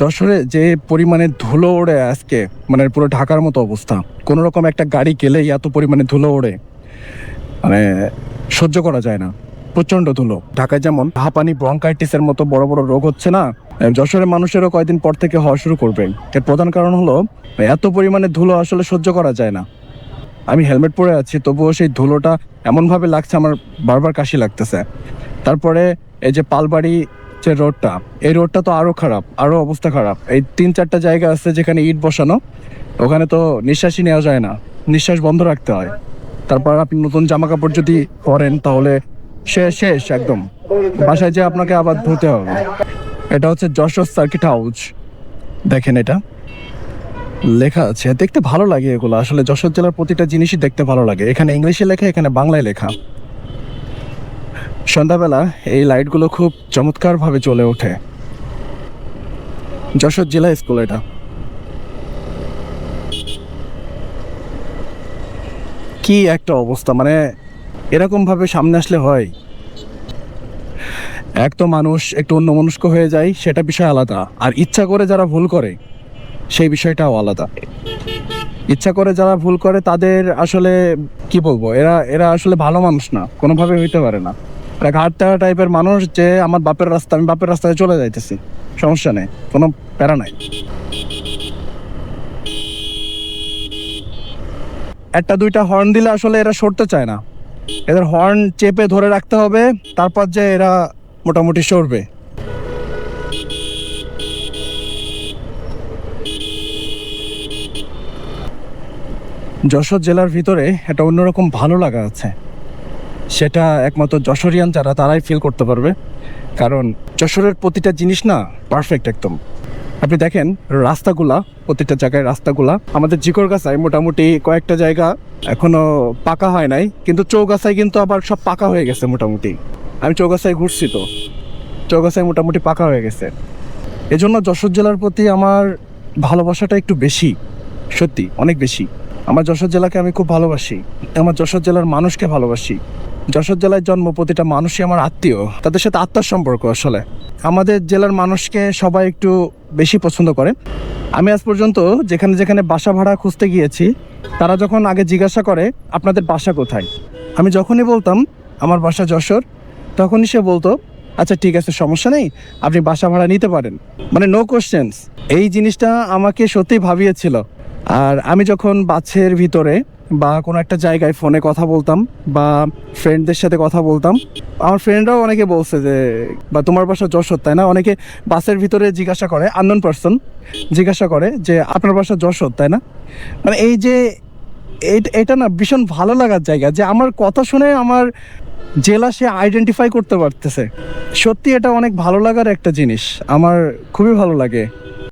যশোরে যে পরিমাণে ধুলো ওড়ে আজকে মানে পুরো ঢাকার মতো অবস্থা কোনো রকম একটা গাড়ি গেলেই এত পরিমাণে ধুলো ওড়ে মানে সহ্য করা যায় না। প্রচণ্ড ধুলো। ঢাকায় যেমন হাঁপানি ব্রঙ্কাইটিসের মতো বড় বড় রোগ হচ্ছে না যশোরের মানুষেরও কয়েকদিন পর থেকে হওয়া শুরু করবে। এর প্রধান কারণ হলো, এত পরিমাণে ধুলো আসলে সহ্য করা যায় না। আমি হেলমেট পরে আছি, তবুও সেই ধুলোটা এমনভাবে লাগছে, আমার বারবার কাশি লাগতেছে। তারপরে এই যে পালবাড়ি যে রোডটা, এই রোডটা তো আরও খারাপ, আরও অবস্থা খারাপ। এই তিন চারটা জায়গা আছে যেখানে ইট বসানো, ওখানে তো নিঃশ্বাসই নেওয়া যায় না। নিঃশ্বাস বন্ধ রাখতে হয়। তারপর আপনি নতুন জামা কাপড় যদি পরেন, তাহলে শেষ শেষ একদম। বাসায় যে আপনাকে আবার ধুতে হবে। এটা হচ্ছে যশোর সার্কিট হাউস। দেখেন এটা। লেখা আছে। দেখতে ভালো লাগে এগুলো। আসলে যশোর জেলার প্রতিটা জিনিসই দেখতে ভালো লাগে। এখানে ইংলিশে লেখা, এখানে বাংলায় লেখা। সন্ধ্যাবেলা এই লাইটগুলো খুব চমৎকারভাবে জ্বলে ওঠে। যশোর জেলা স্কুল এটা। কি একটা অবস্থা মানে এরকমভাবে সামনে আসলে হয়। এক তো মানুষ একটু অন্যমনস্ক হয়ে যায়, সেটা বিষয় আলাদা। আর ইচ্ছা করে যারা ভুল করে, সেই বিষয়টাও আলাদা। ইচ্ছা করে যারা ভুল করে, তাদের আসলে, কি বলব, এরা এরা আসলে ভালো মানুষ না, কোনোভাবে হইতে পারে না। এরা ঘাট তেরা টাইপের মানুষ যে আমার বাপের রাস্তা, আমি বাপের রাস্তায় চলে যাইতেছি। সমস্যা নেই, কোনো প্যারা নাই। একটা দুইটা হর্ন দিলে আসলে এরা সরতে চায় না। এদের হর্ন চেপে ধরে রাখতে হবে, তারপর যে এরা মোটামুটি সরবে। যশোর জেলার ভিতরে একটা অন্যরকম ভালো লাগা আছে। সেটা একমাত্র যশোরিয়ান যারা, তারাই ফিল করতে পারবে। কারণ যশোরের প্রতিটা জিনিস না পারফেক্ট একদম। আপনি দেখেন রাস্তাগুলা, প্রতিটা জায়গায় রাস্তাগুলা। আমাদের জিকরগাছায় মোটামুটি কয়েকটা জায়গা এখনও পাকা হয় নাই, কিন্তু চৌগাছায় কিন্তু আবার সব পাকা হয়ে গেছে মোটামুটি। আমি চৌগাছায় ঘুরছি তো। চৌগাছায় মোটামুটি পাকা হয়ে গেছে। এজন্য যশোর জেলার প্রতি আমার ভালোবাসাটা একটু বেশি, সত্যি, অনেক বেশি। আমার যশোর জেলাকে আমি খুব ভালোবাসি। আমার যশোর জেলার মানুষকে ভালোবাসি। যশোর জেলায় জন্ম, প্রতিটা মানুষই আমার আত্মীয়। তাদের সাথে আত্মার সম্পর্ক আসলে। আমাদের জেলার মানুষকে সবাই একটু বেশি পছন্দ করে। আমি আজ পর্যন্ত যেখানে যেখানে বাসা ভাড়া খুঁজতে গিয়েছি, তারা যখন আগে জিজ্ঞাসা করে, আপনাদের বাসা কোথায়? আমি যখনই বলতাম, আমার বাসা যশোর, তখনই সে বলতো আচ্ছা ঠিক আছে, সমস্যা নেই, আপনি বাসা ভাড়া নিতে পারেন। মানে নো কোশ্চেন্স এই জিনিসটা আমাকে সত্যিই ভাবিয়েছিল। আর আমি যখন বাসের ভিতরে বা কোনো একটা জায়গায় ফোনে কথা বলতাম বা ফ্রেন্ডদের সাথে কথা বলতাম। আমার ফ্রেন্ডরাও অনেকে বলছে যে, বা তোমার বাসা যশোর, তাই না? অনেকে বাসের ভিতরে জিজ্ঞাসা করে আননোন পার্সন জিজ্ঞাসা করে যে, আপনার বাসা যশোর, তাই না? মানে এই যে এটা না ভীষণ ভালো লাগার জায়গা যে, আমার কথা শুনে আমার জেলা সে আইডেন্টিফাই করতে পারতেছে। সত্যি এটা অনেক ভালো লাগার একটা জিনিস। আমার খুবই ভালো লাগে।